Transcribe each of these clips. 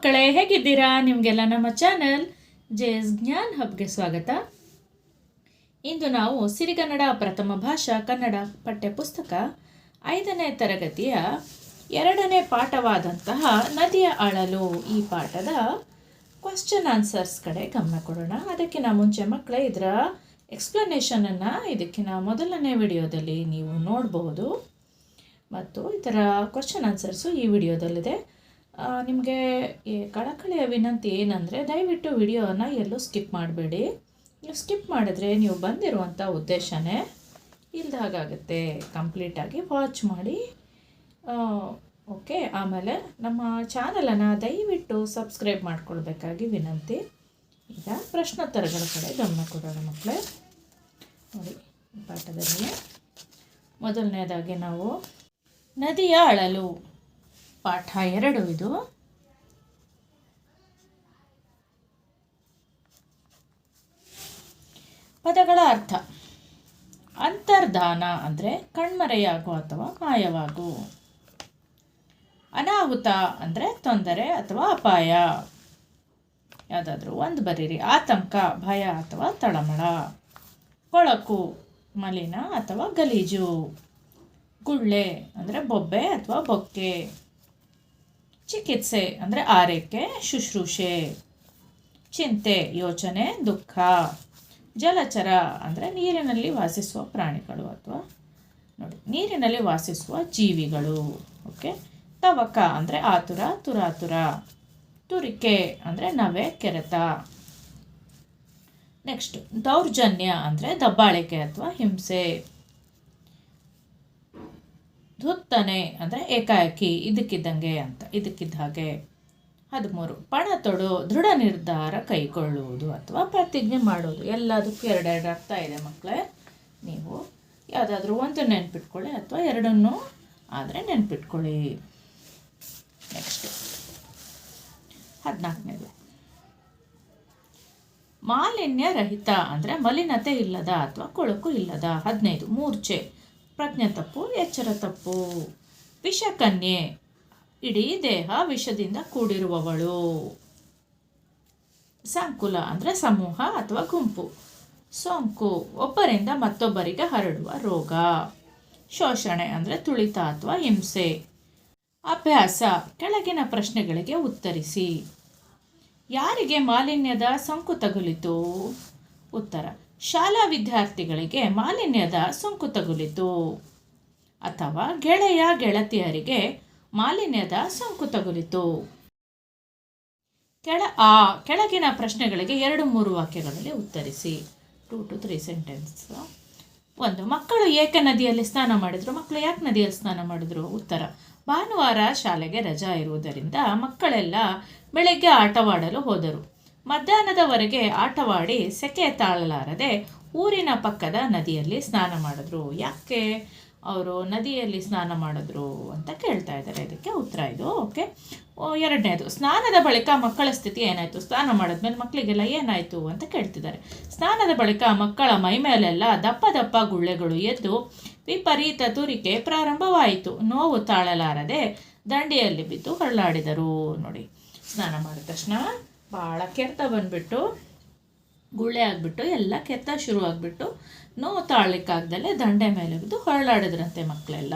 ಮಕ್ಕಳೇ, ಹೇಗಿದ್ದೀರಾ? ನಿಮಗೆಲ್ಲ ನಮ್ಮ ಚಾನಲ್ ಜೆಎಸ್ ಜ್ಞಾನ್ ಹಬ್ಗೆ ಸ್ವಾಗತ. ಇಂದು ನಾವು ಸಿರಿಗನ್ನಡ ಪ್ರಥಮ ಭಾಷಾ ಕನ್ನಡ ಪಠ್ಯಪುಸ್ತಕ ಐದನೇ ತರಗತಿಯ ಎರಡನೇ ಪಾಠವಾದಂತಹ ನದಿಯ ಅಳಲು ಈ ಪಾಠದ ಕ್ವಶನ್ ಆನ್ಸರ್ಸ್ ಕಡೆ ಗಮನ ಕೊಡೋಣ. ಅದಕ್ಕಿಂತ ಮುಂಚೆ ಮಕ್ಕಳೇ ಇದರ ಎಕ್ಸ್ಪ್ಲನೇಷನನ್ನು ಇದಕ್ಕಿಂತ ಮೊದಲನೇ ವಿಡಿಯೋದಲ್ಲಿ ನೀವು ನೋಡಬಹುದು ಮತ್ತು ಇದರ ಕ್ವಶನ್ ಆನ್ಸರ್ಸು ಈ ವಿಡಿಯೋದಲ್ಲಿದೆ. ನಿಮಗೆ ಕಳಕಳಿಯ ವಿನಂತಿ ಏನಂದರೆ, ದಯವಿಟ್ಟು ವಿಡಿಯೋನ ಎಲ್ಲೂ ಸ್ಕಿಪ್ ಮಾಡಬೇಡಿ. ನೀವು ಸ್ಕಿಪ್ ಮಾಡಿದ್ರೆ ನೀವು ಬಂದಿರುವಂಥ ಉದ್ದೇಶನೇ ಇಲ್ದ ಹಾಗಾಗುತ್ತೆ ಕಂಪ್ಲೀಟಾಗಿ ವಾಚ್ ಮಾಡಿ. ಓಕೆ, ಆಮೇಲೆ ನಮ್ಮ ಚಾನಲನ್ನು ದಯವಿಟ್ಟು ಸಬ್ಸ್ಕ್ರೈಬ್ ಮಾಡ್ಕೊಳ್ಬೇಕಾಗಿ ವಿನಂತಿ. ಈಗ ಪ್ರಶ್ನೋತ್ತರಗಳ ಕಡೆ ಗಮನ ಕೊಡೋಣ ಮಕ್ಕಳೇ ನೋಡಿ ಪಾಠದಲ್ಲಿ ಮೊದಲನೇದಾಗಿ ನಾವು, ನದಿಯ ಅಳಲು. ಪಾಠ ಎರಡು ಇದು. ಪದಗಳ ಅರ್ಥ. ಅಂತರ್ಧಾನ ಅಂದರೆ ಕಣ್ಮರೆಯಾಗು ಅಥವಾ ಮಾಯವಾಗು ಅನಾಹುತ ಅಂದರೆ ತೊಂದರೆ ಅಥವಾ ಅಪಾಯ. ಯಾವುದಾದ್ರೂ ಒಂದು ಬರೀರಿ. ಆತಂಕ, ಭಯ ಅಥವಾ ತಳಮಳ. ಕೊಳಕು, ಮಲಿನ ಅಥವಾ ಗಲೀಜು. ಗುಳ್ಳೆ ಅಂದರೆ ಬೊಬ್ಬೆ ಅಥವಾ ಬೊಕ್ಕೆ. ಚಿಕಿತ್ಸೆ ಅಂದರೆ ಆರೈಕೆ, ಶುಶ್ರೂಷೆ, ಚಿಂತೆ, ಯೋಚನೆ, ದುಃಖ, ಜಲಚರ ಅಂದರೆ ನೀರಿನಲ್ಲಿ ವಾಸಿಸುವ ಪ್ರಾಣಿಗಳು ಅಥವಾ ನೋಡಿ, ನೀರಿನಲ್ಲಿ ವಾಸಿಸುವ ಜೀವಿಗಳು ಓಕೆ ತವಕ ಅಂದರೆ ಆತುರ, ತುರಾತುರ, ತುರಿಕೆ ಅಂದರೆ ನವೆ, ಕೆರೆತ. ನೆಕ್ಸ್ಟ್ ದೌರ್ಜನ್ಯ ಅಂದರೆ ದಬ್ಬಾಳಿಕೆ ಅಥವಾ ಹಿಂಸೆ. ಧುತ್ತನೆ ಅಂದರೆ ಏಕಾಏಕಿ, ಇದಕ್ಕಿದ್ದಂಗೆ ಅಂತ, ಇದಕ್ಕಿದ್ದ ಹಾಗೆ. ಹದಿಮೂರು, ಪಣ ತೊಡು, ದೃಢ ನಿರ್ಧಾರ ಕೈಗೊಳ್ಳುವುದು ಅಥವಾ ಪ್ರತಿಜ್ಞೆ ಮಾಡೋದು. ಎಲ್ಲದಕ್ಕೂ ಎರಡೆರಡು ಅರ್ಥ ಇದೆ ಮಕ್ಕಳೇ ನೀವು ಯಾವುದಾದ್ರೂ ಒಂದು ನೆನ್ಪಿಟ್ಕೊಳ್ಳಿ ಅಥವಾ ಎರಡನ್ನೂ ಆದರೆ ನೆನ್ಪಿಟ್ಕೊಳ್ಳಿ. ನೆಕ್ಸ್ಟ್ ಹದಿನಾಲ್ಕನೇದು. ಮಾಲಿನ್ಯ ರಹಿತ ಅಂದರೆ ಮಲಿನತೆ ಇಲ್ಲದ ಅಥವಾ ಕೊಳಕು ಇಲ್ಲದ. ಹದಿನೈದು, ಮೂರ್ಛೆ. ಪ್ರಜ್ಞೆ ತಪ್ಪು, ಎಚ್ಚರ ತಪ್ಪು ವಿಷಕನ್ಯೆ ಇಡೀ ದೇಹ ವಿಷದಿಂದ ಕೂಡಿರುವವಳು. ಸಂಕುಲ ಅಂದರೆ ಸಮೂಹ ಅಥವಾ ಗುಂಪು. ಸೋಂಕು ಒಬ್ಬರಿಂದ ಮತ್ತೊಬ್ಬರಿಗೆ ಹರಡುವ ರೋಗ. ಶೋಷಣೆ ಅಂದರೆ ತುಳಿತ ಅಥವಾ ಹಿಂಸೆ. ಅಭ್ಯಾಸ ಕೆಳಗಿನ ಪ್ರಶ್ನೆಗಳಿಗೆ ಉತ್ತರಿಸಿ. ಯಾರಿಗೆ ಮಾಲಿನ್ಯದ ಸೋಂಕು ತಗುಲಿತು? ಉತ್ತರ ಶಾಲಾ ವಿದ್ಯಾರ್ಥಿಗಳಿಗೆ ಮಾಲಿನ್ಯದ ಸೋಂಕು ತಗುಲಿತು ಅಥವಾ ಗೆಳೆಯ ಗೆಳತಿಯರಿಗೆ ಮಾಲಿನ್ಯದ ಸೋಂಕು ತಗುಲಿತು ಕೆಳ, ಆ, ಕೆಳಗಿನ ಪ್ರಶ್ನೆಗಳಿಗೆ ಎರಡು ಮೂರು ವಾಕ್ಯಗಳಲ್ಲಿ ಉತ್ತರಿಸಿ. Two to three sentences. ಒಂದು, ಮಕ್ಕಳು ಏಕೆ ನದಿಯಲ್ಲಿ ಸ್ನಾನ ಮಾಡಿದ್ರು, ಮಕ್ಕಳು ಯಾಕೆ ನದಿಯಲ್ಲಿ ಸ್ನಾನ ಮಾಡಿದ್ರು? ಉತ್ತರ, ಭಾನುವಾರ ಶಾಲೆಗೆ ರಜಾ ಇರುವುದರಿಂದ ಮಕ್ಕಳೆಲ್ಲ ಬೆಳಗ್ಗೆ ಆಟವಾಡಲು ಹೋದರು. ಮಧ್ಯಾಹ್ನದವರೆಗೆ ಆಟವಾಡಿ ಸೆಕೆ ತಾಳಲಾರದೆ ಊರಿನ ಪಕ್ಕದ ನದಿಯಲ್ಲಿ ಸ್ನಾನ ಮಾಡಿದ್ರು. ಯಾಕೆ? ಅವರು ನದಿಯಲ್ಲಿ ಸ್ನಾನ ಮಾಡಿದ್ರು ಅಂತ ಕೇಳ್ತಾ ಇದ್ದಾರೆ. ಇದಕ್ಕೆ ಉತ್ತರ ಇದು. ಓಕೆ. ಎರಡನೇದು, ಸ್ನಾನದ ಬಳಿಕ ಮಕ್ಕಳ ಸ್ಥಿತಿ ಏನಾಯಿತು? ಸ್ನಾನ ಮಾಡಿದ್ಮೇಲೆ ಮಕ್ಕಳಿಗೆಲ್ಲ ಏನಾಯಿತು ಅಂತ ಕೇಳ್ತಿದ್ದಾರೆ. ಸ್ನಾನದ ಬಳಿಕ ಮಕ್ಕಳ ಮೈಮೇಲೆಲ್ಲ ದಪ್ಪ ದಪ್ಪ ಗುಳ್ಳೆಗಳು ಎದ್ದು ವಿಪರೀತ ತುರಿಕೆ ಪ್ರಾರಂಭವಾಯಿತು. ನೋವು ತಾಳಲಾರದೆ ದಂಡಿಯಲ್ಲಿ ಬಿದ್ದು ಹೊರಳಾಡಿದರು. ನೋಡಿ, ಸ್ನಾನ ಮಾಡಿದ ತಕ್ಷಣ ಭಾಳ ಕೆರೆತ ಬಂದುಬಿಟ್ಟು, ಗುಳ್ಳೆ ಆಗಿಬಿಟ್ಟು, ಎಲ್ಲ ಕೆತ್ತ ಶುರು ಆಗಿಬಿಟ್ಟು, ನೋವು ತಾಳ್ಲಿಕ್ಕಾಗ್ದಲೆ ದಂಡೆ ಮೇಲೆ ಬಿದ್ದು ಹೊರಳಾಡಿದ್ರಂತೆ ಮಕ್ಕಳೆಲ್ಲ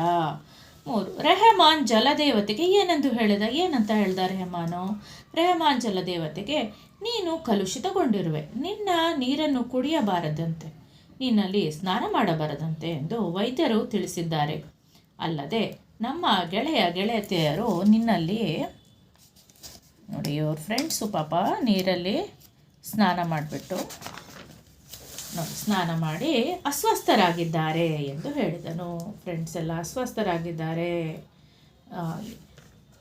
ಮೂರು, ರೆಹಮಾನ್ ಜಲದೇವತೆಗೆ ಏನೆಂದು ಹೇಳಿದ? ಏನಂತ ಹೇಳ್ದ ರೆಹಮಾನು? ರೆಹಮಾನ್ ಜಲದೇವತೆಗೆ, ನೀನು ಕಲುಷಿತಗೊಂಡಿರುವೆ. ನಿನ್ನ ನೀರನ್ನು ಕುಡಿಯಬಾರದಂತೆ. ನಿನ್ನಲ್ಲಿ ಸ್ನಾನ ಮಾಡಬಾರದಂತೆ ಎಂದು ವೈದ್ಯರು ತಿಳಿಸಿದ್ದಾರೆ. ಅಲ್ಲದೆ, ನಮ್ಮ ಗೆಳೆಯ ಗೆಳೆಯತೆಯರು ನಿನ್ನಲ್ಲಿ ನೋಡಿ, ಇವ್ರ ಫ್ರೆಂಡ್ಸು ಪಾಪ ನೀರಲ್ಲಿ ಸ್ನಾನ ಮಾಡಿಬಿಟ್ಟು ನೋಡಿ, ಸ್ನಾನ ಮಾಡಿ ಅಸ್ವಸ್ಥರಾಗಿದ್ದಾರೆ ಎಂದು ಹೇಳಿದನು. ಫ್ರೆಂಡ್ಸ್ ಎಲ್ಲ ಅಸ್ವಸ್ಥರಾಗಿದ್ದಾರೆ.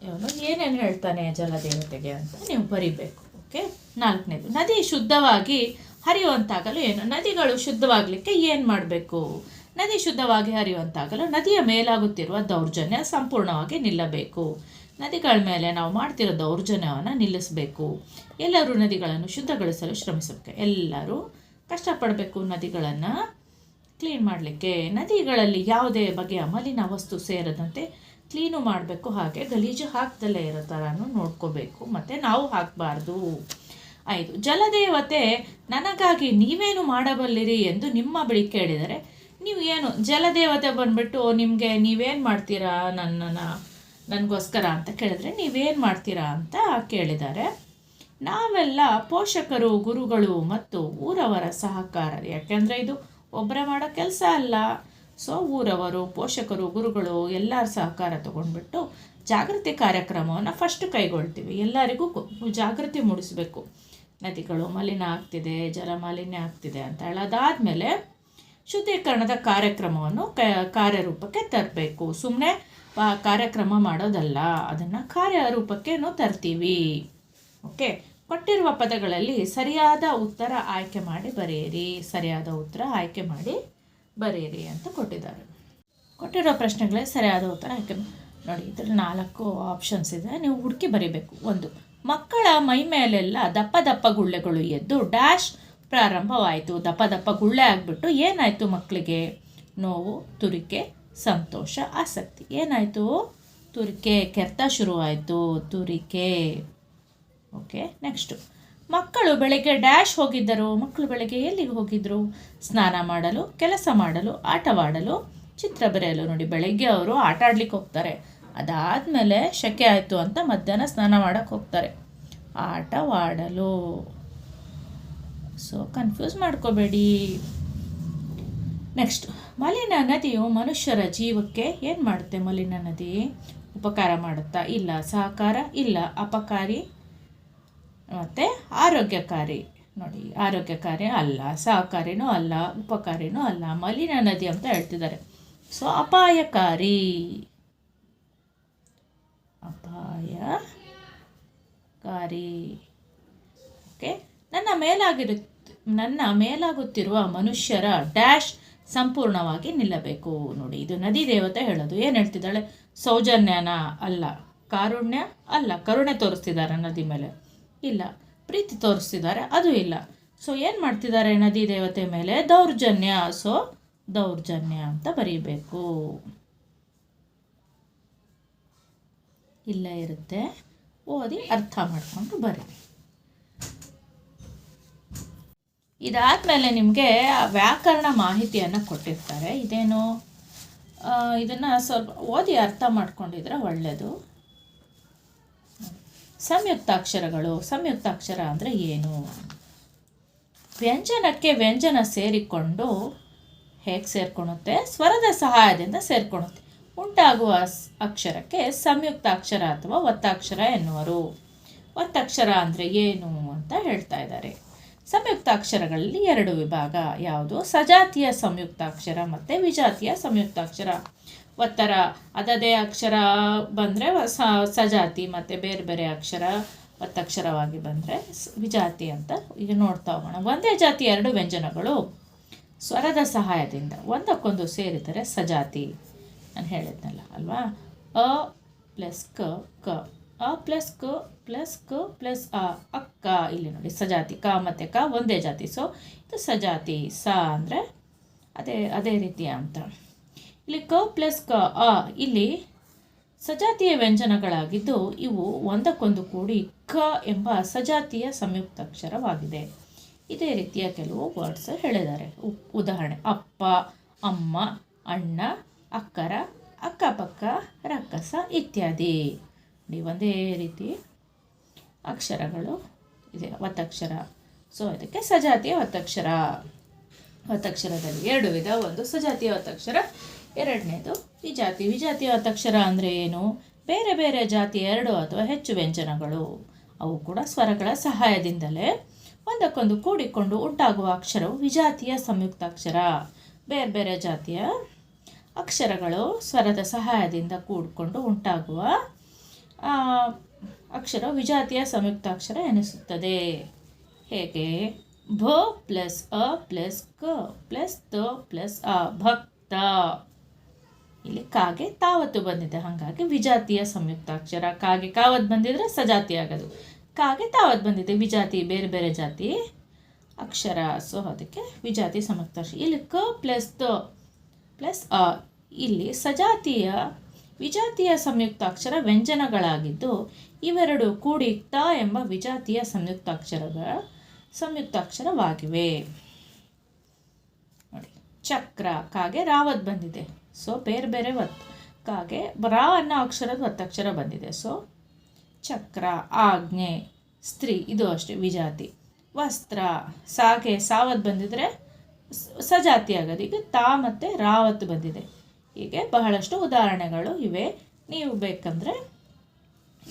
ಇವನು ಏನೇನು ಹೇಳ್ತಾನೆ ಜಲದೇವತೆಗೆ ಅಂತ ನೀವು ಬರಿಬೇಕು, ಓಕೆ? ನಾಲ್ಕನೇದು, ನದಿ ಶುದ್ಧವಾಗಿ ಹರಿಯುವಂತಾಗಲು ಏನು? ನದಿಗಳು ಶುದ್ಧವಾಗಲಿಕ್ಕೆ ಏನು ಮಾಡಬೇಕು? ನದಿ ಶುದ್ಧವಾಗಿ ಹರಿಯುವಂತಾಗಲು ನದಿಯ ಮೇಲಾಗುತ್ತಿರುವ ದೌರ್ಜನ್ಯ ಸಂಪೂರ್ಣವಾಗಿ ನಿಲ್ಲಬೇಕು. ನದಿಗಳ ಮೇಲೆ ನಾವು ಮಾಡ್ತಿರೋ ದೌರ್ಜನ್ಯವನ್ನು ನಿಲ್ಲಿಸಬೇಕು. ಎಲ್ಲರೂ ನದಿಗಳನ್ನು ಶುದ್ಧಗೊಳಿಸಲು ಶ್ರಮಿಸಬೇಕು. ಎಲ್ಲರೂ ಕಷ್ಟಪಡಬೇಕು ನದಿಗಳನ್ನು ಕ್ಲೀನ್ ಮಾಡಲಿಕ್ಕೆ. ನದಿಗಳಲ್ಲಿ ಯಾವುದೇ ಬಗೆಯ ಮಲಿನ ವಸ್ತು ಸೇರದಂತೆ ಕ್ಲೀನು ಮಾಡಬೇಕು. ಹಾಗೆ ಗಲೀಜು ಹಾಕ್ದಲ್ಲೇ ಇರೋ ಥರನೂ ನೋಡ್ಕೋಬೇಕು. ಮತ್ತು ನಾವು ಹಾಕಬಾರ್ದು. ಐದು, ಜಲದೇವತೆ, ನನಗಾಗಿ ನೀವೇನು ಮಾಡಬಲ್ಲಿರಿ ಎಂದು ನಿಮ್ಮ ಬಳಿ ಕೇಳಿದರೆ, ನೀವು ಏನು ಜಲದೇವತೆ ಬಂದುಬಿಟ್ಟು ನಿಮಗೆ ನೀವೇನು ಮಾಡ್ತೀರಾ ನನ್ನನ್ನು? ನನಗೋಸ್ಕರ ಅಂತ ಕೇಳಿದ್ರೆ ನೀವೇನು ಮಾಡ್ತೀರಾ ಅಂತ ಕೇಳಿದ್ದಾರೆ. ನಾವೆಲ್ಲ ಪೋಷಕರು, ಗುರುಗಳು ಮತ್ತು ಊರವರ ಸಹಕಾರ ಯಾಕೆಂದರೆ ಇದು ಒಬ್ಬರೇ ಮಾಡೋ ಕೆಲಸ ಅಲ್ಲ. ಸೊ ಊರವರು, ಪೋಷಕರು, ಗುರುಗಳು ಎಲ್ಲರ ಸಹಕಾರ ತಗೊಂಡ್ಬಿಟ್ಟು ಜಾಗೃತಿ ಕಾರ್ಯಕ್ರಮವನ್ನು ಫಸ್ಟ್ ಕೈಗೊಳ್ತೀವಿ. ಎಲ್ಲರಿಗೂ ಜಾಗೃತಿ ಮೂಡಿಸಬೇಕು. ನದಿಗಳು ಮಲಿನ ಆಗ್ತಿದೆ ಜಲಮಾಲಿನ್ಯ ಆಗ್ತಿದೆ ಅಂತ ಹೇಳೋದಾದಮೇಲೆ ಶುದ್ಧೀಕರಣದ ಕಾರ್ಯಕ್ರಮವನ್ನು ಕ, ಕಾರ್ಯರೂಪಕ್ಕೆ ತರಬೇಕು. ಸುಮ್ಮನೆ ಕಾರ್ಯಕ್ರಮ ಮಾಡೋದಲ್ಲ, ಅದನ್ನು ಕಾರ್ಯರೂಪಕ್ಕೇನು ತರ್ತೀವಿ. ಓಕೆ? ಕೊಟ್ಟಿರುವ ಪದಗಳಲ್ಲಿ ಸರಿಯಾದ ಉತ್ತರ ಆಯ್ಕೆ ಮಾಡಿ ಬರೆಯಿರಿ, ಸರಿಯಾದ ಉತ್ತರ ಆಯ್ಕೆ ಮಾಡಿ ಬರೆಯಿರಿ ಅಂತ ಕೊಟ್ಟಿದ್ದಾರೆ. ಕೊಟ್ಟಿರೋ ಪ್ರಶ್ನೆಗಳೇ ಸರಿಯಾದ ಉತ್ತರ ಆಯ್ಕೆ ನೋಡಿ, ಇದರಲ್ಲಿ ನಾಲ್ಕು ಆಪ್ಷನ್ಸ್ ಇದೆ. ನೀವು ಹುಡುಕಿ ಬರೀಬೇಕು. ಒಂದು, ಮಕ್ಕಳ ಮೈ ಮೇಲೆಲ್ಲ ದಪ್ಪ ದಪ್ಪ ಗುಳ್ಳೆಗಳು ಎದ್ದು ಡ್ಯಾಶ್ ಪ್ರಾರಂಭವಾಯಿತು. ದಪ್ಪ ದಪ್ಪ ಗುಳ್ಳೆ ಆಗಿಬಿಟ್ಟು ಏನಾಯಿತು ಮಕ್ಕಳಿಗೆ? ನೋವು, ತುರಿಕೆ ಸಂತೋಷ, ಆಸಕ್ತಿ. ಏನಾಯಿತು? ತುರಿಕೆ, ಕೆರ್ತ ಶುರುವಾಯಿತು. ತುರಿಕೆ. Okay, next. ಮಕ್ಕಳು ಬೆಳಗ್ಗೆ ಡ್ಯಾಶ್ ಹೋಗಿದ್ದರು. ಮಕ್ಕಳು ಬೆಳಗ್ಗೆ ಎಲ್ಲಿಗೆ ಹೋಗಿದ್ದರು ಸ್ನಾನ ಮಾಡಲು, ಕೆಲಸ ಮಾಡಲು, ಆಟವಾಡಲು, ಚಿತ್ರ ಬರೆಯಲು ನೋಡಿ ಬೆಳಗ್ಗೆ ಅವರು ಆಟ ಆಡ್ಲಿಕ್ಕೆ ಹೋಗ್ತಾರೆ. ಅದಾದಮೇಲೆ ಶೆಕೆ ಆಯಿತು ಅಂತ ಮಧ್ಯಾಹ್ನ ಸ್ನಾನ ಮಾಡೋಕ್ಕೆ ಹೋಗ್ತಾರೆ. ಆಟವಾಡಲು. ಸೊ ಕನ್ಫ್ಯೂಸ್ ಮಾಡ್ಕೋಬೇಡಿ. ನೆಕ್ಸ್ಟ್ ಮಲಿನ ನದಿಯು ಮನುಷ್ಯರ ಜೀವಕ್ಕೆ ಏನು ಮಾಡುತ್ತೆ ಮಲಿನ ನದಿ? ಉಪಕಾರ ಮಾಡುತ್ತಾ? ಇಲ್ಲ. ಸಹಕಾರ ಇಲ್ಲ. ಅಪಕಾರಿ? ಮತ್ತು ಆರೋಗ್ಯಕಾರಿ. ನೋಡಿ, ಆರೋಗ್ಯಕಾರಿ ಅಲ್ಲ ಸಹಕಾರಿನೂ ಅಲ್ಲ, ಉಪಕಾರಿನೂ ಅಲ್ಲ, ಮಲಿನ ನದಿ ಅಂತ ಹೇಳ್ತಿದ್ದಾರೆ. ಸೊ ಅಪಾಯಕಾರಿ. ಅಪಾಯಕಾರಿ. ಓಕೆ ನನ್ನ ಮೇಲಾಗಿರು ನನ್ನ ಮೇಲಾಗುತ್ತಿರುವ ಮನುಷ್ಯರ ಡ್ಯಾಶ್ ಸಂಪೂರ್ಣವಾಗಿ ನಿಲ್ಲಬೇಕು ನೋಡಿ. ಇದು ನದಿ ದೇವತೆ ಹೇಳೋದು. ಏನು ಹೇಳ್ತಿದ್ದಾಳೆ? ಸೌಜನ್ಯನ ಅಲ್ಲ, ಕಾರುಣ್ಯ ಅಲ್ಲ, ಕರುಣೆ ತೋರಿಸ್ತಿದ್ದಾರೆ ನದಿ ಮೇಲೆ. ಇಲ್ಲ, ಪ್ರೀತಿ ತೋರಿಸ್ತಿದ್ದಾರೆ, ಅದು ಇಲ್ಲ. ಸೊ ಏನು ಮಾಡ್ತಿದ್ದಾರೆ ನದಿ ದೇವತೆ ಮೇಲೆ? ದೌರ್ಜನ್ಯ. ಸೊ ದೌರ್ಜನ್ಯ ಅಂತ ಬರೀಬೇಕು. ಇಲ್ಲೇ ಇರುತ್ತೆ. ಓದಿ ಅರ್ಥ ಮಾಡಿಕೊಂಡು ಬರ್ರಿ ಇದಾದಮೇಲೆ ನಿಮಗೆ ವ್ಯಾಕರಣ ಮಾಹಿತಿಯನ್ನು ಕೊಟ್ಟಿರ್ತಾರೆ. ಇದೇನು? ಇದನ್ನು ಸ್ವಲ್ಪ ಓದಿ ಅರ್ಥ ಮಾಡ್ಕೊಂಡಿದ್ರೆ ಒಳ್ಳೆಯದು ಸಂಯುಕ್ತಾಕ್ಷರಗಳು. ಸಂಯುಕ್ತಾಕ್ಷರ ಅಂದರೆ ಏನು? ವ್ಯಂಜನಕ್ಕೆ ವ್ಯಂಜನ ಸೇರಿಕೊಂಡು ಹೇಗೆ ಸೇರ್ಕೊಳುತ್ತೆ ಸ್ವರದ ಸಹಾಯದಿಂದ ಸೇರ್ಕೊಳುತ್ತೆ ಉಂಟಾಗುವ ಅಕ್ಷರಕ್ಕೆ ಸಂಯುಕ್ತಾಕ್ಷರ ಅಥವಾ ಒತ್ತಾಕ್ಷರ ಎನ್ನುವರು. ಒತ್ತಕ್ಷರ ಅಂದರೆ ಏನು ಅಂತ ಹೇಳ್ತಾ ಇದ್ದಾರೆ. ಸಂಯುಕ್ತಾಕ್ಷರಗಳಲ್ಲಿ ಎರಡು ವಿಭಾಗ ಯಾವುದು? ಸಜಾತಿಯ ಸಂಯುಕ್ತಾಕ್ಷರ ಮತ್ತು ವಿಜಾತಿಯ ಸಂಯುಕ್ತಾಕ್ಷರ. ಒತ್ತರ, ಅದದೇ ಅಕ್ಷರ ಬಂದರೆ ಸಜಾತಿ ಮತ್ತು ಬೇರೆ ಬೇರೆ ಅಕ್ಷರ ಒತ್ತಕ್ಷರವಾಗಿ ಬಂದರೆ ವಿಜಾತಿ ಅಂತ ಈಗ ನೋಡ್ತಾ ಹೋಗೋಣ. ಒಂದೇ ಜಾತಿ ಎರಡು ವ್ಯಂಜನಗಳು. ಸ್ವರದ ಸಹಾಯದಿಂದ ಒಂದಕ್ಕೊಂದು ಸೇರಿದರೆ ಸಜಾತಿ. ನಾನು ಹೇಳಿದ್ನಲ್ಲ, ಅಲ್ವಾ? ಅ ಪ್ಲಸ್ ಕ ಕ. ಅ ಪ್ಲಸ್ ಕ ಪ್ಲಸ್ ಕ, ಪ್ಲಸ್ ಅ ಅಕ್ಕ ಇಲ್ಲಿ ನೋಡಿ, ಸಜಾತಿ, ಕ ಮತ್ತು ಕ ಒಂದೇ ಜಾತಿ. ಸೊ ಇದು ಸಜಾತಿ, ಸ ಅಂದರೆ ಅದೇ ಅದೇ ರೀತಿಯ ಅಂತ. ಇಲ್ಲಿ ಕ ಪ್ಲಸ್ ಕ, ಅ. ಇಲ್ಲಿ ಸಜಾತಿಯ ವ್ಯಂಜನಗಳಾಗಿದ್ದು ಇವು ಒಂದಕ್ಕೊಂದು ಕೂಡಿ ಕ ಎಂಬ ಸಜಾತಿಯ ಸಂಯುಕ್ತಾಕ್ಷರವಾಗಿದೆ ಇದೇ ರೀತಿಯ ಕೆಲವು ವರ್ಡ್ಸ್ ಹೇಳಿದ್ದಾರೆ. ಉದಾಹರಣೆ, ಅಪ್ಪ, ಅಮ್ಮ, ಅಣ್ಣ, ಅಕ್ಕರ, ಅಕ್ಕಪಕ್ಕ, ರಕ್ಕಸ ಇತ್ಯಾದಿ. ನೋಡಿ ಒಂದೇ ರೀತಿ ಅಕ್ಷರಗಳು ಇದೆ, ಒತ್ತಕ್ಷರ. ಸೊ ಇದಕ್ಕೆ ಸಜಾತಿಯ ಒತ್ತಕ್ಷರ. ಒತ್ತಕ್ಷರದಲ್ಲಿ ಎರಡು ವಿಧ, ಒಂದು ಸಜಾತಿಯ ಒತ್ತಕ್ಷರ, ಎರಡನೇದು ವಿಜಾತಿ. ವಿಜಾತಿಯ ಒತ್ತಕ್ಷರ ಅಂದರೆ ಏನು? ಬೇರೆ ಬೇರೆ ಜಾತಿಯ ಎರಡು ಅಥವಾ ಹೆಚ್ಚು ವ್ಯಂಜನಗಳು. ಅವು ಕೂಡ ಸ್ವರಗಳ ಸಹಾಯದಿಂದಲೇ ಒಂದಕ್ಕೊಂದು ಕೂಡಿಕೊಂಡು ಉಂಟಾಗುವ ಅಕ್ಷರವು ವಿಜಾತಿಯ ಸಂಯುಕ್ತಾಕ್ಷರ ಬೇರೆ ಬೇರೆ ಜಾತಿಯ ಅಕ್ಷರಗಳು ಸ್ವರದ ಸಹಾಯದಿಂದ ಕೂಡಿಕೊಂಡು ಉಂಟಾಗುವ ಅಕ್ಷರ ವಿಜಾತಿಯ ಸಂಯುಕ್ತಾಕ್ಷರ ಎನಿಸುತ್ತದೆ. ಹೇಗೆ? ಭ ಪ್ಲಸ್ ಅ ಪ್ಲಸ್ ಕ ಪ್ಲಸ್ ತ ಪ್ಲಸ್ ಅ ಭಕ್ತ. ಇಲ್ಲಿ ಕಾಗೆ ತಾವತ್ತು ಬಂದಿದೆ, ಹಾಗಾಗಿ ವಿಜಾತಿಯ ಸಂಯುಕ್ತಾಕ್ಷರ ಕಾಗೆ ಕಾವತ್ ಬಂದಿದ್ರೆ ಸಜಾತಿ ಆಗೋದು. ಕಾಗೆ ತಾವತ್ ಬಂದಿದೆ, ವಿಜಾತಿ, ಬೇರೆ ಬೇರೆ ಜಾತಿ ಅಕ್ಷರ. ಸೊ ಅದಕ್ಕೆ ವಿಜಾತಿ ಸಂಯುಕ್ತಾಕ್ಷರ ಇಲ್ಲಿ ಕ ಪ್ಲಸ್ ತ ಪ್ಲಸ್ ಅ ಇಲ್ಲಿ ಸಜಾತಿಯ ವಿಜಾತಿಯ ಸಂಯುಕ್ತಾಕ್ಷರ ವ್ಯಂಜನಗಳಾಗಿದ್ದು, ಇವೆರಡು ಕೂಡಿ ತ ಎಂಬ ವಿಜಾತಿಯ ಸಂಯುಕ್ತಾಕ್ಷರಗಳ ಸಂಯುಕ್ತಾಕ್ಷರವಾಗಿವೆ. ನೋಡಿ, ಚಕ್ರ ಕಾಗೆ ರಾವತ್ ಬಂದಿದೆ. ಸೊ, ಬೇರೆ ಬೇರೆ ಒತ್ ಕಾಗೆ ರಾ ಅನ್ನೋ ಅಕ್ಷರದ ಒತ್ತಕ್ಷರ ಬಂದಿದೆ. ಸೊ, ಚಕ್ರ, ಆಜ್ಞೆ, ಸ್ತ್ರೀ, ಇದು ಅಷ್ಟೇ ವಿಜಾತಿ. ವಸ್ತ್ರ, ಸಾಗೆ, ಸಾವತ್ ಬಂದಿದ್ರೆ ಸಜಾತಿ ಆಗೋದು ಈಗ ತಾ ಮತ್ತು ರಾವತ್ ಬಂದಿದೆ. ಹೀಗೆ ಬಹಳಷ್ಟು ಉದಾಹರಣೆಗಳು ಇವೆ. ನೀವು ಬೇಕಂದರೆ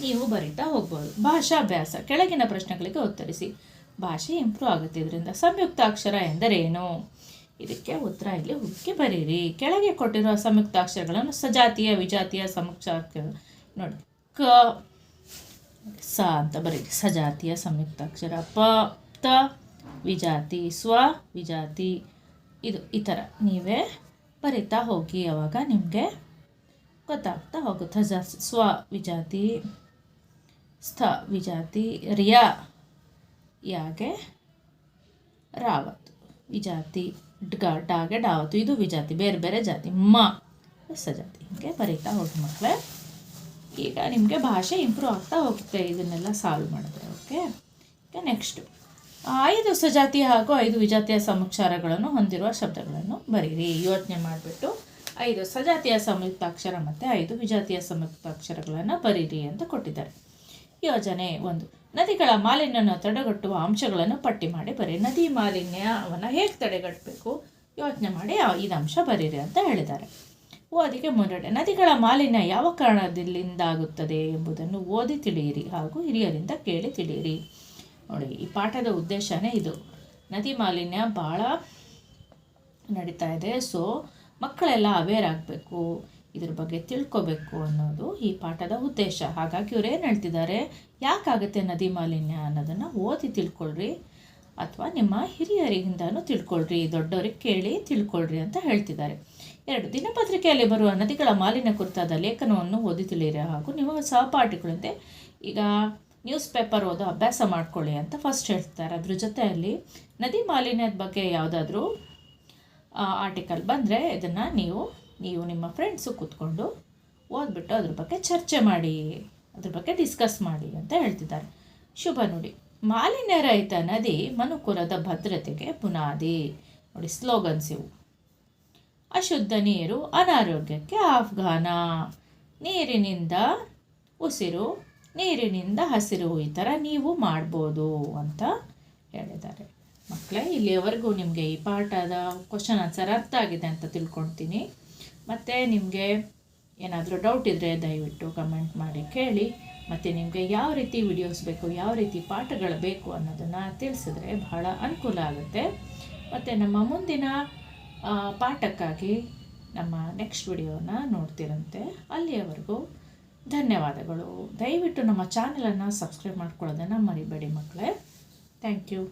ನೀವು ಬರಿತಾ ಹೋಗ್ಬೋದು. ಭಾಷಾಭ್ಯಾಸ. ಕೆಳಗಿನ ಪ್ರಶ್ನೆಗಳಿಗೆ ಉತ್ತರಿಸಿ. ಭಾಷೆ ಇಂಪ್ರೂವ್ ಆಗುತ್ತೆ. ಇದರಿಂದ ಸಂಯುಕ್ತಾಕ್ಷರ ಎಂದರೇನು ಇದಕ್ಕೆ ಉತ್ತರ ಇಲ್ಲಿ ಹುಡುಕಿ ಬರೀರಿ. ಕೆಳಗೆ ಕೊಟ್ಟಿರುವ ಸಂಯುಕ್ತಾಕ್ಷರಗಳನ್ನು ಸಜಾತಿಯ, ವಿಜಾತಿಯ ಸಂಯುಕ್ತಾಕ್ಷರ ನೋಡಿ. ಕ, ಸ ಅಂತ ಬರೀರಿ. ಸಜಾತಿಯ ಸಂಯುಕ್ತಾಕ್ಷರ ಪ, ತ, ವಿಜಾತಿ, ಸ್ವ, ವಿಜಾತಿ. ಇದು ಈ ಥರ. ನೀವೇ ಬರಿತಾ ಹೋಗಿ, ಅವಾಗ ನಿಮಗೆ ಗೊತ್ತಾಗ್ತಾ ಹೋಗುತ್ತೆ. ಜಾಸ್ತಿ ಸ್ವ ವಿಜಾತಿ, ಸ್ಥ ವಿಜಾತಿ, ರಿಯಾ ಯಾಗೆ ರಾವತ್ತು. ವಿಜಾತಿ ಡ್ಗ, ಡಾಗೆ ಡಾವತ್ತು. ಇದು ವಿಜಾತಿ, ಬೇರೆ ಬೇರೆ ಜಾತಿ. ಮ ಸಜಾತಿ ಹೀಗೆ ಬರೀತಾ ಹೋಗಿ ಮಕ್ಕಳೇ ಈಗ ನಿಮಗೆ ಭಾಷೆ ಇಂಪ್ರೂವ್ ಆಗ್ತಾ ಹೋಗುತ್ತೆ. ಇದನ್ನೆಲ್ಲ ಸಾಲ್ವ್ ಮಾಡಿದ್ರೆ ಓಕೆ ಈಗ ನೆಕ್ಸ್ಟು ಐದು ಸಜಾತಿ ಹಾಗೂ ಐದು ವಿಜಾತಿಯ ಸಮುಕ್ಷಾರಗಳನ್ನು ಹೊಂದಿರುವ ಶಬ್ದಗಳನ್ನು ಬರೀರಿ. ಯೋಚನೆ ಮಾಡಿಬಿಟ್ಟು ಐದು ಸಜಾತಿಯ ಸಂಯುಕ್ತಾಕ್ಷರ ಮತ್ತು ಐದು ವಿಜಾತಿಯ ಸಂಯುಕ್ತಾಕ್ಷರಗಳನ್ನು ಬರೀರಿ ಅಂತ ಕೊಟ್ಟಿದ್ದಾರೆ. ಯೋಜನೆ ಒಂದು. ನದಿಗಳ ಮಾಲಿನ್ಯವನ್ನು ತಡೆಗಟ್ಟುವ ಅಂಶಗಳನ್ನು ಪಟ್ಟಿ ಮಾಡಿ ಬರೀ ನದಿ ಮಾಲಿನ್ಯವನ್ನು ಹೇಗೆ ತಡೆಗಟ್ಟಬೇಕು? ಯೋಚನೆ ಮಾಡಿ ಐದು ಅಂಶ ಬರೀರಿ ಅಂತ ಹೇಳಿದ್ದಾರೆ. ಓದಿಗೆ ಮುನ್ನಡೆ ನದಿಗಳ ಮಾಲಿನ್ಯ ಯಾವ ಕಾರಣದಿಂದಾಗುತ್ತದೆ ಎಂಬುದನ್ನು ಓದಿ ತಿಳಿಯಿರಿ ಹಾಗೂ ಹಿರಿಯರಿಂದ ಕೇಳಿ ತಿಳಿಯಿರಿ. ನೋಡಿ, ಈ ಪಾಠದ ಉದ್ದೇಶನೇ ಇದು. ನದಿ ಮಾಲಿನ್ಯ ಭಾಳ ನಡೀತಾ ಇದೆ. ಸೊ ಮಕ್ಕಳೆಲ್ಲ ಅವೇರ್ ಆಗಬೇಕು, ಇದ್ರ ಬಗ್ಗೆ ತಿಳ್ಕೊಬೇಕು ಅನ್ನೋದು ಈ ಪಾಠದ ಉದ್ದೇಶ. ಹಾಗಾಗಿ ಇವ್ರು ಏನು ಹೇಳ್ತಿದ್ದಾರೆ, ಯಾಕಾಗುತ್ತೆ ನದಿ ಮಾಲಿನ್ಯ ಅನ್ನೋದನ್ನು ಓದಿ ತಿಳ್ಕೊಳ್ರಿ, ಅಥವಾ ನಿಮ್ಮ ಹಿರಿಯರಿಂದನೂ ತಿಳ್ಕೊಳ್ರಿ, ದೊಡ್ಡವ್ರಿಗೆ ಕೇಳಿ ತಿಳ್ಕೊಳ್ರಿ ಅಂತ ಹೇಳ್ತಿದ್ದಾರೆ. ಎರಡು, ದಿನಪತ್ರಿಕೆಯಲ್ಲಿ ಬರುವ ನದಿಗಳ ಮಾಲಿನ್ಯ ಕುರಿತಾದ ಲೇಖನವನ್ನು ಓದಿ ತಿಳಿಯಿರಿ. ಹಾಗೂ ನಿಮ್ಮ ಸಹಪಾಠಿಗಳಂತೆ ಈಗ ನ್ಯೂಸ್ ಪೇಪರ್ ಓದೋ ಅಭ್ಯಾಸ ಮಾಡ್ಕೊಳ್ಳಿ ಅಂತ ಫಸ್ಟ್ ಹೇಳ್ತಾರೆ. ಅದ್ರ ಜೊತೆಯಲ್ಲಿ ನದಿ ಮಾಲಿನ್ಯದ ಬಗ್ಗೆ ಯಾವುದಾದ್ರೂ ಆರ್ಟಿಕಲ್ ಬಂದರೆ ಇದನ್ನು ನೀವು ನೀವು ನಿಮ್ಮ ಫ್ರೆಂಡ್ಸು ಕೂತ್ಕೊಂಡು ಓದ್ಬಿಟ್ಟು ಅದ್ರ ಬಗ್ಗೆ ಚರ್ಚೆ ಮಾಡಿ, ಅದ್ರ ಬಗ್ಗೆ ಡಿಸ್ಕಸ್ ಮಾಡಿ ಅಂತ ಹೇಳ್ತಿದ್ದಾರೆ. ಶುಭ ನುಡಿ. ಮಾಲಿನ್ಯ ರಹಿತ ನದಿ ಮನುಕುಲದ ಭದ್ರತೆಗೆ ಬುನಾದಿ. ನೋಡಿ ಸ್ಲೋಗನ್ಸ್ ಇವು. ಅಶುದ್ಧ ನೀರು ಅನಾರೋಗ್ಯಕ್ಕೆ ಆಫ್ಘಾನ. ನೀರಿನಿಂದ ಉಸಿರು ನೀರಿನಿಂದ ಹಸಿರು ಈ ಥರ ನೀವು ಮಾಡ್ಬೋದು ಅಂತ ಹೇಳಿದ್ದಾರೆ. ಮಕ್ಕಳೇ ಇಲ್ಲಿಯವರೆಗೂ ನಿಮಗೆ ಈ ಪಾಠದ ಕ್ವಶನ್ ಆನ್ಸರ್ ಅರ್ಥ ಆಗಿದೆ ಅಂತ ತಿಳ್ಕೊಳ್ತೀನಿ. ಮತ್ತು ನಿಮಗೆ ಏನಾದರೂ ಡೌಟ್ ಇದ್ದರೆ ದಯವಿಟ್ಟು ಕಮೆಂಟ್ ಮಾಡಿ, ಕೇಳಿ. ಮತ್ತು ನಿಮಗೆ ಯಾವ ರೀತಿ ವಿಡಿಯೋಸ್ ಬೇಕು, ಯಾವ ರೀತಿ ಪಾಠಗಳು ಬೇಕು ಅನ್ನೋದನ್ನು ತಿಳಿಸಿದ್ರೆ ಬಹಳ ಅನುಕೂಲ ಆಗುತ್ತೆ. ಮತ್ತು ನಮ್ಮ ಮುಂದಿನ ಪಾಠಕ್ಕಾಗಿ ನಮ್ಮ ನೆಕ್ಸ್ಟ್ ವಿಡಿಯೋನ ನೋಡ್ತಿರಂತೆ. ಅಲ್ಲಿಯವರೆಗೂ ಧನ್ಯವಾದಗಳು. ದಯವಿಟ್ಟು ನಮ್ಮ ಚಾನಲನ್ನು ಸಬ್ಸ್ಕ್ರೈಬ್ ಮಾಡ್ಕೊಳ್ಳೋದನ್ನು ಮರಿಬೇಡಿ ಮಕ್ಕಳೇ. Thank you